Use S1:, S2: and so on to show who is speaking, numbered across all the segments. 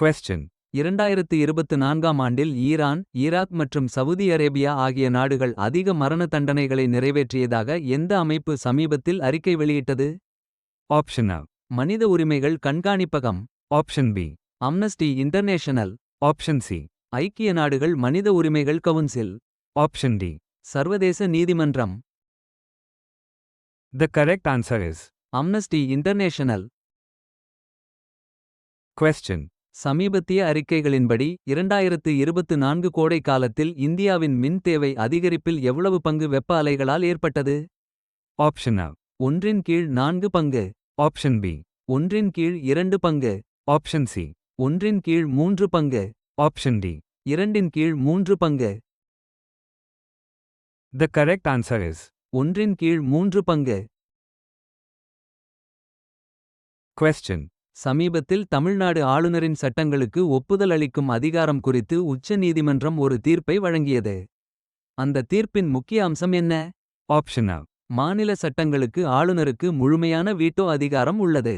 S1: Question.
S2: இரண்டாயிரத்து இருபத்து நான்காம் ஆண்டில் ஈரான் ஈராக் மற்றும் சவுதி அரேபியா ஆகிய நாடுகள் அதிக மரண தண்டனைகளை நிறைவேற்றியதாக எந்த அமைப்பு சமீபத்தில் அறிக்கை வெளியிட்டது?
S1: ஆப்ஷன்
S2: மனித உரிமைகள் கண்காணிப்பகம்.
S1: Option B
S2: Amnesty International
S1: option C
S2: ஐக்கிய நாடுகள் மனித உரிமைகள் கவுன்சில்.
S1: ஆப்ஷன் டி
S2: சர்வதேச நீதிமன்றம்.
S1: The correct answer is
S2: Amnesty International
S1: question
S2: சமீபத்திய அறிக்கைகளின்படி இரண்டாயிரத்து இருபத்து நான்கு கோடை காலத்தில் இந்தியாவின் மின் தேவை அதிகரிப்பில் எவ்வளவு பங்கு வெப்ப அலைகளால் ஏற்பட்டது
S1: A.
S2: ஒன்றின் கீழ் நான்கு பங்கு
S1: Option B.
S2: ஒன்றின் கீழ் இரண்டு பங்கு
S1: Option C.
S2: ஒன்றின் கீழ் மூன்று பங்கு
S1: Option D.
S2: இரண்டின் கீழ் மூன்று பங்கு
S1: The correct answer is.
S2: ஒன்றின் கீழ் மூன்று பங்கு
S1: Question.
S2: சமீபத்தில் தமிழ்நாடு ஆளுநரின் சட்டங்களுக்கு ஒப்புதல் அளிக்கும் அதிகாரம் குறித்து உச்ச நீதிமன்றம் ஒரு தீர்ப்பை வழங்கியது அந்த தீர்ப்பின் முக்கிய அம்சம் என்ன. மாநில சட்டங்களுக்கு ஆளுநருக்கு முழுமையான வீட்டோ அதிகாரம் உள்ளது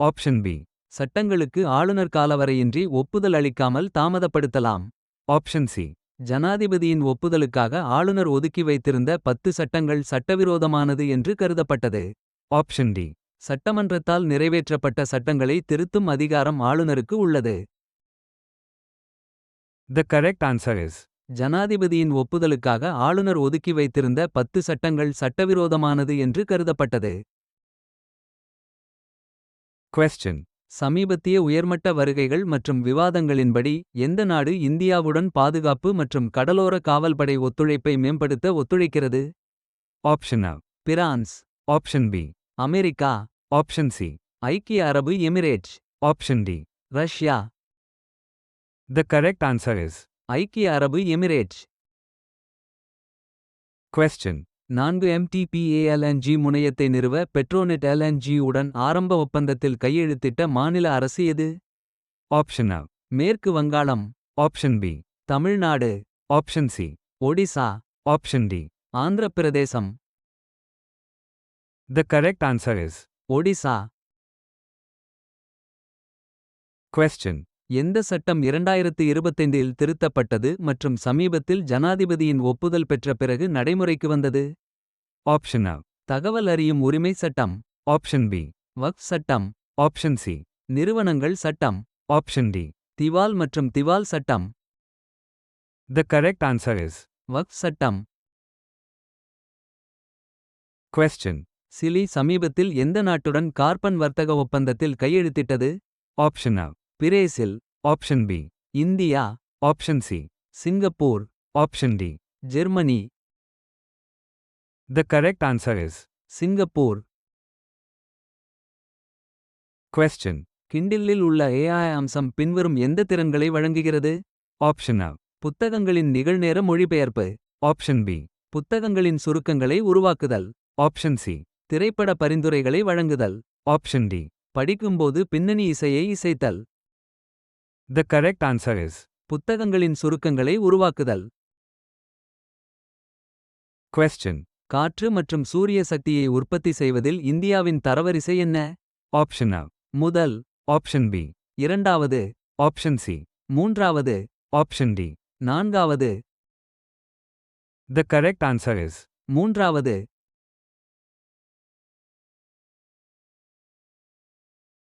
S1: Option B.
S2: சட்டங்களுக்கு ஆளுநர் காலவரையின்றி ஒப்புதல் அளிக்காமல் தாமதப்படுத்தலாம்
S1: Option C.
S2: ஜனாதிபதியின் ஒப்புதலுக்காக ஆளுநர் ஒதுக்கி வைத்திருந்த பத்து சட்டங்கள் சட்டவிரோதமானது என்று கருதப்பட்டது
S1: Option D.
S2: சட்டமன்றத்தால் நிறைவேற்றப்பட்ட சட்டங்களை திருத்தும் அதிகாரம் ஆளுநருக்கு உள்ளது
S1: The correct answer is.
S2: ஜனாதிபதியின் ஒப்புதலுக்காக ஆளுநர் ஒதுக்கி வைத்திருந்த பத்து சட்டங்கள் சட்டவிரோதமானது என்று கருதப்பட்டது
S1: Question.
S2: சமீபத்திய உயர்மட்ட வருகைகள் மற்றும் விவாதங்களின்படி எந்த நாடு இந்தியாவுடன் பாதுகாப்பு மற்றும் கடலோர காவல்படை ஒத்துழைப்பை மேம்படுத்த ஒத்துழைக்கிறது
S1: A.
S2: France
S1: Option B.
S2: America
S1: Option C.
S2: ஐக்கிய அரபு Emirates
S1: Option D.
S2: Russia
S1: The correct answer is.
S2: ஐக்கிய அரபு எமிரேட்ஸ்
S1: Question.
S2: நான்கு எம்டிபிஏஎல்என்ஜி முனையத்தை நிறுவ பெட்ரோநெட் எல்என்ஜி உடன் ஆரம்ப ஒப்பந்தத்தில் கையெழுத்திட்ட மாநில அரசு எது
S1: Option A.
S2: மேற்கு வங்காளம்
S1: Option B.
S2: Tamil Nadu
S1: Option C.
S2: Odisha
S1: Option D.
S2: Andhra பிரதேசம்
S1: The correct answer is.
S2: Odisha
S1: Question.
S2: எந்த சட்டம் இரண்டாயிரத்து இருபத்தைந்தில் திருத்தப்பட்டது மற்றும் சமீபத்தில் ஜனாதிபதியின் ஒப்புதல் பெற்ற பிறகு நடைமுறைக்கு வந்தது
S1: ஆப்ஷன் A.
S2: தகவல் அறியும் உரிமை சட்டம்
S1: ஆப்ஷன் பி
S2: வக்ஃப் சட்டம்
S1: ஆப்ஷன் சி
S2: நிறுவனங்கள் சட்டம்
S1: ஆப்ஷன் டி
S2: திவால் மற்றும் திவால் சட்டம்
S1: The correct answer is.
S2: வக்ஃப் சட்டம்
S1: Question.
S2: சிலி சமீபத்தில் எந்த நாட்டுடன் கார்பன் வர்த்தக ஒப்பந்தத்தில் கையெழுத்திட்டது
S1: Option A.
S2: Brazil
S1: Option B.
S2: India
S1: Option C.
S2: Singapore
S1: Option D.
S2: Germany
S1: The correct answer is.
S2: Singapore
S1: Question.
S2: கிண்டில்லில் உள்ள ஏஐ அம்சம் பின்வரும் எந்த திறன்களை வழங்குகிறது
S1: Option A.
S2: புத்தகங்களின் நிகழ்நேர மொழிபெயர்ப்பு
S1: Option B.
S2: புத்தகங்களின் சுருக்கங்களை உருவாக்குதல்
S1: Option C.
S2: திரைப்பட பரிந்துரைகளை வழங்குதல்
S1: Option D.
S2: படிக்கும்போது பின்னணி இசையை இசைத்தல்
S1: The correct answer is.
S2: புத்தகங்களின் சுருக்கங்களை உருவாக்குதல்
S1: Question.
S2: காற்று மற்றும் சூரிய சக்தியை உற்பத்தி செய்வதில் இந்தியாவின் தரவரிசை என்ன
S1: Option A.
S2: முதல்
S1: Option B.
S2: இரண்டாவது
S1: Option C.
S2: மூன்றாவது
S1: Option D.
S2: நான்காவது
S1: The correct answer is.
S2: மூன்றாவது